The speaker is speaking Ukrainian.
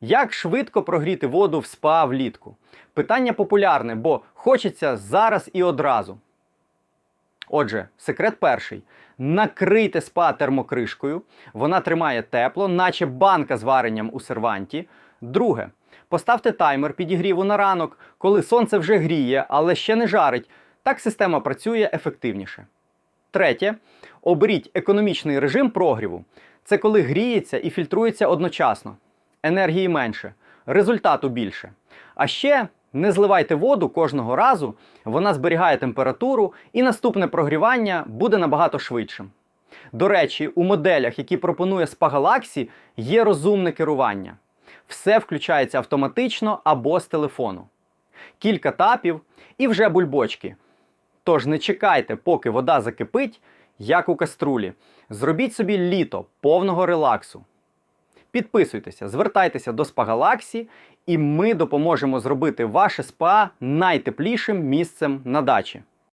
Як швидко прогріти воду в спа влітку? Питання популярне, бо хочеться зараз і одразу. Отже, секрет перший: накрийте спа термокришкою. Вона тримає тепло, наче банка з варенням у серванті. Друге, поставте таймер підігріву на ранок, коли сонце вже гріє, але ще не жарить. Так система працює ефективніше. Третє, оберіть економічний режим прогріву. Це коли гріється і фільтрується одночасно. Енергії менше, результату більше. А ще не зливайте воду кожного разу, вона зберігає температуру, і наступне прогрівання буде набагато швидшим. До речі, у моделях, які пропонує Galaxy, є розумне керування. Все включається автоматично або з телефону. Кілька тапів і вже бульбочки. Тож не чекайте, поки вода закипить, як у каструлі. Зробіть собі літо повного релаксу. Підписуйтеся, звертайтеся до СПА Галаксі, і ми допоможемо зробити ваше спа найтеплішим місцем на дачі.